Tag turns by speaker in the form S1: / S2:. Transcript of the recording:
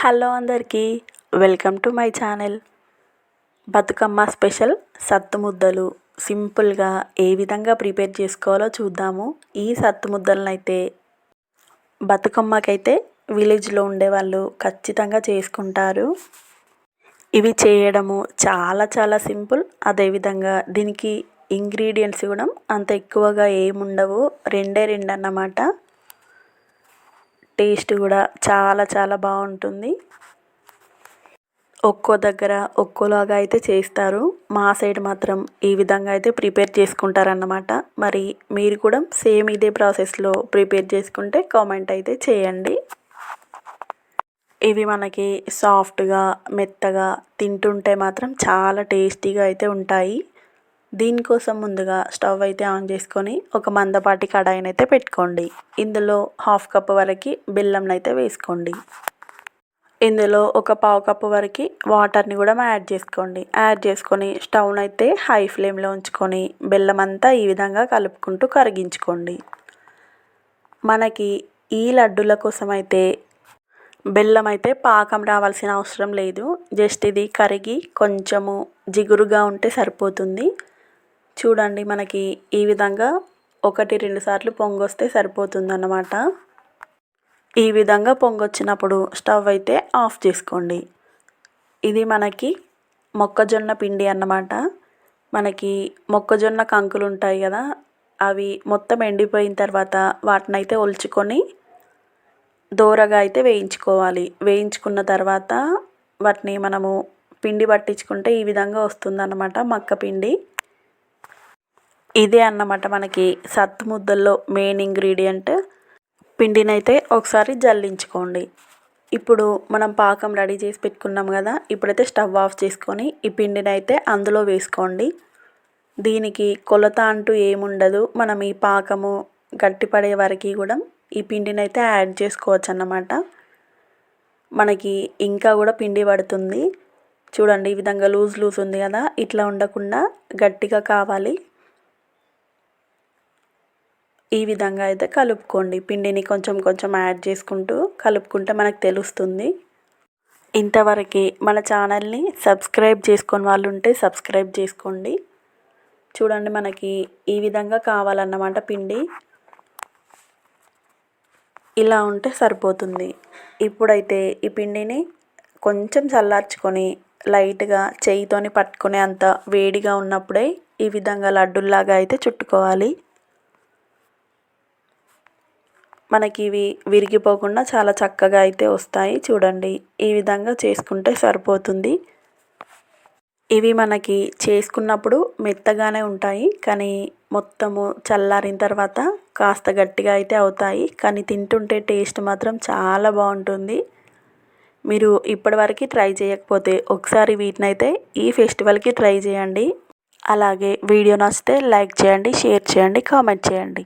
S1: Hello అందరికీ welcome to my channel. Bathukamma special సత్తుముద్దలు. సింపుల్గా ఏ విధంగా ప్రిపేర్ చేసుకోవాలో చూద్దాము. ఈ సత్తు అయితే బతుకమ్మకైతే విలేజ్లో ఉండేవాళ్ళు ఖచ్చితంగా చేసుకుంటారు. ఇవి చేయడము చాలా చాలా సింపుల్. అదేవిధంగా దీనికి ఇంగ్రీడియంట్స్ కూడా అంత ఎక్కువగా ఏముండవు. రెండే రెండు అన్నమాట టేస్ట్ కూడా చాలా చాలా బాగుంటుంది. ఒక్కో దగ్గర ఒక్కోలాగా అయితే చేస్తారు. మా సైడ్ మాత్రం ఈ విధంగా అయితే ప్రిపేర్ చేసుకుంటారన్నమాట. మరి మీరు కూడా సేమ్ ఇదే ప్రాసెస్లో ప్రిపేర్ చేసుకుంటే కామెంట్ అయితే చేయండి. ఇవి మనకి సాఫ్ట్గా మెత్తగా తింటుంటే మాత్రం చాలా టేస్టీగా అయితే ఉంటాయి. దీనికోసం ముందుగా స్టవ్ అయితే ఆన్ చేసుకొని ఒక మందపాటి కడాయిని అయితే పెట్టుకోండి. ఇందులో హాఫ్ కప్ వరకు బెల్లంనైతే అయితే వేసుకోండి. ఇందులో ఒక పావు కప్పు వరకు వాటర్ని కూడా యాడ్ చేసుకోండి. యాడ్ చేసుకొని స్టవ్ని అయితే హై ఫ్లేమ్లో ఉంచుకొని బెల్లం అంతా ఈ విధంగా కలుపుకుంటూ కరిగించుకోండి. మనకి ఈ లడ్డుల కోసం అయితే బెల్లం అయితే పాకం రావాల్సిన అవసరం లేదు. జస్ట్ ఇది కరిగి కొంచెము జిగురుగా ఉంటే సరిపోతుంది. చూడండి మనకి ఈ విధంగా ఒకటి రెండు సార్లు పొంగొస్తే సరిపోతుందన్నమాట. ఈ విధంగా పొంగొచ్చినప్పుడు స్టవ్ అయితే ఆఫ్ చేసుకోండి. ఇది మనకి మొక్కజొన్న పిండి అన్నమాట. మనకి మొక్కజొన్న కంకులు ఉంటాయి కదా అవి మొత్తం ఎండిపోయిన తర్వాత వాటిని అయితే ఒలుచుకొని దోరగా అయితే వేయించుకోవాలి. వేయించుకున్న తర్వాత వాటిని మనము పిండి పట్టించుకుంటే ఈ విధంగా వస్తుందన్నమాట మక్క పిండి. ఇదే అన్నమాట మనకి సత్తు ముద్దల్లో మెయిన్ ఇంగ్రీడియంట్ పిండినైతే ఒకసారి జల్లించుకోండి. ఇప్పుడు మనం పాకం రెడీ చేసి పెట్టుకున్నాం కదా ఇప్పుడైతే స్టవ్ ఆఫ్ చేసుకొని ఈ పిండిని అయితే అందులో వేసుకోండి. దీనికి కొలత అంటూ ఏముండదు మనం ఈ పాకము గట్టిపడే వరకు కూడా ఈ పిండిని అయితే యాడ్ చేసుకోవచ్చు అన్నమాట. మనకి ఇంకా కూడా పిండి పడుతుంది. చూడండి ఈ విధంగా లూజ్ లూజ్ ఉంది కదా ఇట్లా ఉండకుండా గట్టిగా కావాలి. ఈ విధంగా అయితే కలుపుకోండి. పిండిని కొంచెం కొంచెం యాడ్ చేసుకుంటూ కలుపుకుంటే మనకు తెలుస్తుంది. ఇంతవరకు మన ఛానల్ని సబ్స్క్రైబ్ చేసుకొని వాళ్ళు ఉంటే సబ్స్క్రైబ్ చేసుకోండి. చూడండి మనకి ఈ విధంగా కావాలన్నమాట పిండి. ఇలా ఉంటే సరిపోతుంది. ఇప్పుడైతే ఈ పిండిని కొంచెం చల్లార్చుకొని లైట్గా చేయితోని పట్టుకునే అంత వేడిగా ఉన్నప్పుడే ఈ విధంగా లడ్డుల్లాగా అయితే చుట్టుకోవాలి. మనకి ఇవి విరిగిపోకుండా చాలా చక్కగా అయితే వస్తాయి. చూడండి ఈ విధంగా చేసుకుంటే సరిపోతుంది. ఇవి మనకి చేసుకున్నప్పుడు మెత్తగానే ఉంటాయి కానీ మొత్తము చల్లారిన తర్వాత కాస్త గట్టిగా అయితే అవుతాయి. కానీ తింటుంటే టేస్ట్ మాత్రం చాలా బాగుంటుంది. మీరు ఇప్పటివరకు ట్రై చేయకపోతే ఒకసారి వీటినైతే ఈ ఫెస్టివల్కి ట్రై చేయండి. అలాగే వీడియో నచ్చితే లైక్ చేయండి షేర్ చేయండి కామెంట్ చేయండి.